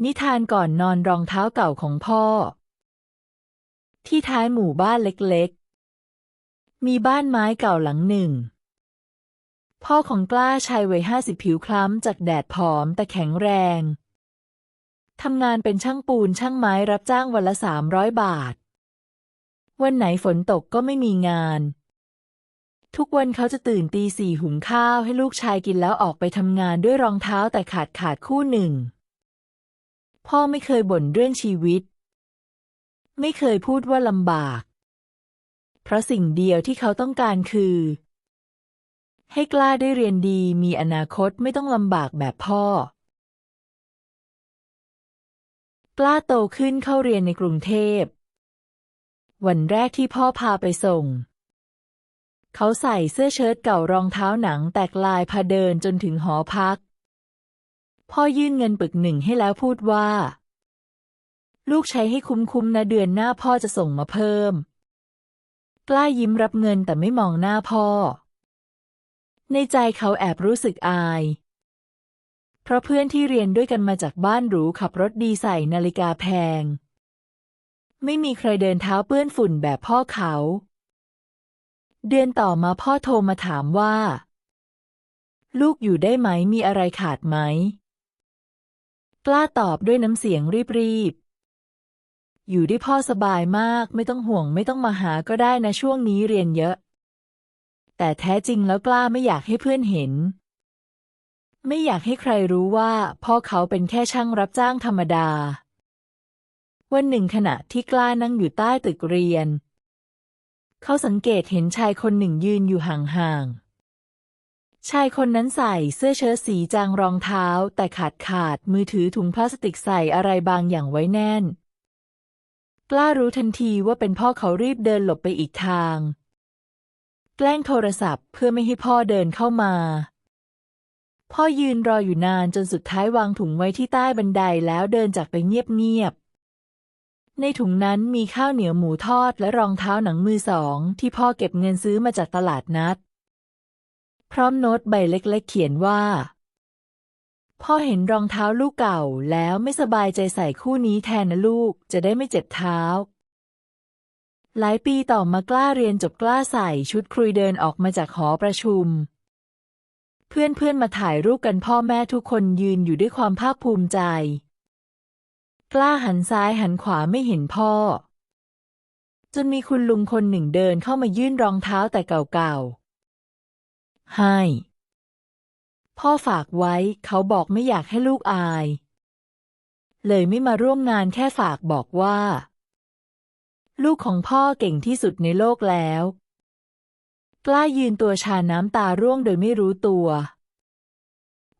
นิทานก่อนนอนรองเท้าเก่าของพ่อ ที่ท้ายหมู่บ้านเล็กๆ มีบ้านไม้เก่าหลังหนึ่ง พ่อของกล้าชายวัยห้าสิบผิวคล้ำจากแดดผอมแต่แข็งแรง ทำงานเป็นช่างปูนช่างไม้รับจ้างวันละสามร้อยบาท วันไหนฝนตกก็ไม่มีงาน ทุกวันเขาจะตื่นตีสี่หุงข้าวให้ลูกชายกินแล้วออกไปทำงานด้วยรองเท้าแต่ขาดขาดคู่หนึ่ง พ่อไม่เคยบ่นเรื่องชีวิต ไม่เคยพูดว่าลำบาก เพราะสิ่งเดียวที่เขาต้องการคือ ให้กล้าได้เรียนดีมีอนาคตไม่ต้องลำบากแบบพ่อ กล้าโตขึ้นเข้าเรียนในกรุงเทพ วันแรกที่พ่อพาไปส่ง เขาใส่เสื้อเชิ้ตเก่ารองเท้าหนังแตกลายพาเดินจนถึงหอพัก พ่อยื่นเงินปึกหนึ่งให้แล้วพูดว่า ลูกใช้ให้คุ้มๆนะเดือนหน้าพ่อจะส่งมาเพิ่ม กล้ายิ้มรับเงินแต่ไม่มองหน้าพ่อ ในใจเขาแอบรู้สึกอาย เพราะเพื่อนที่เรียนด้วยกันมาจากบ้านหรูขับรถดีใส่นาฬิกาแพง ไม่มีใครเดินเท้าเปื้อนฝุ่นแบบพ่อเขา เดือนต่อมาพ่อโทรมาถามว่าลูกอยู่ได้ไหมมีอะไรขาดไหม กล้าตอบด้วยน้ำเสียงรีบๆ อยู่ได้พ่อสบายมากไม่ต้องห่วงไม่ต้องมาหาก็ได้นะช่วงนี้เรียนเยอะ แต่แท้จริงแล้วกล้าไม่อยากให้เพื่อนเห็น ไม่อยากให้ใครรู้ว่า พ่อเขาเป็นแค่ช่างรับจ้างธรรมดา วันหนึ่งขณะที่กล้านั่งอยู่ใต้ตึกเรียน เขาสังเกตเห็นชายคนหนึ่งยืนอยู่ห่างๆ ชายคนนั้นใส่เสื้อเชิ้ตสีจางรองเท้า แต่ขาดขาดมือถือถุงพลาสติกใส่อะไรบางอย่างไว้แน่น กล้ารู้ทันทีว่าเป็นพ่อเขารีบเดินหลบไปอีกทาง แกล้งโทรศัพท์เพื่อไม่ให้พ่อเดินเข้ามา พ่อยืนรออยู่นานจนสุดท้ายวางถุงไว้ที่ใต้บันไดแล้วเดินจากไปเงียบๆในถุงนั้นมีข้าวเหนียวหมูทอดและรองเท้าหนังมือสอง ที่พ่อเก็บเงินซื้อมาจากตลาดนัด พร้อมโน้ตใบเล็กๆเขียนว่า พ่อเห็นรองเท้าลูกเก่าแล้วไม่สบายใจใส่คู่นี้แทนนะลูกจะได้ไม่เจ็บเท้า หลายปีต่อมากล้าเรียนจบกล้าใส่ชุดครุยเดินออกมาจากหอประชุม เพื่อนๆมาถ่ายรูปกันพ่อแม่ทุกคนยืนอยู่ด้วยความภาคภูมิใจ กล้าหันซ้ายหันขวาไม่เห็นพ่อจนมีคุณลุงคนหนึ่งเดินเข้ามายื่นรองเท้าแต่เก่าๆ ให้ พ่อฝากไว้เขาบอกไม่อยากให้ลูกอาย เลยไม่มาร่วมงานแค่ฝากบอกว่า ลูกของพ่อเก่งที่สุดในโลกแล้ว กล้ายืนตัวชาน้ำตาร่วงโดยไม่รู้ตัว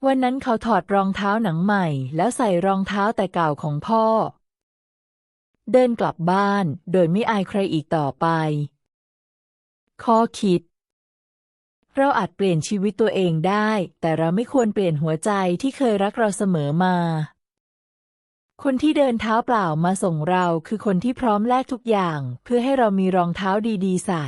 วันนั้นเขาถอดรองเท้าหนังใหม่ แล้วใส่รองเท้าแต่เก่าของพ่อ เดินกลับบ้านโดยไม่อายใครอีกต่อไป ข้อคิด เราอาจเปลี่ยนชีวิตตัวเองได้ แต่เราไม่ควรเปลี่ยนหัวใจที่เคยรักเราเสมอมา คนที่เดินเท้าเปล่ามาส่งเราคือคนที่พร้อมแลกทุกอย่าง เพื่อให้เรามีรองเท้าดีๆ ใส่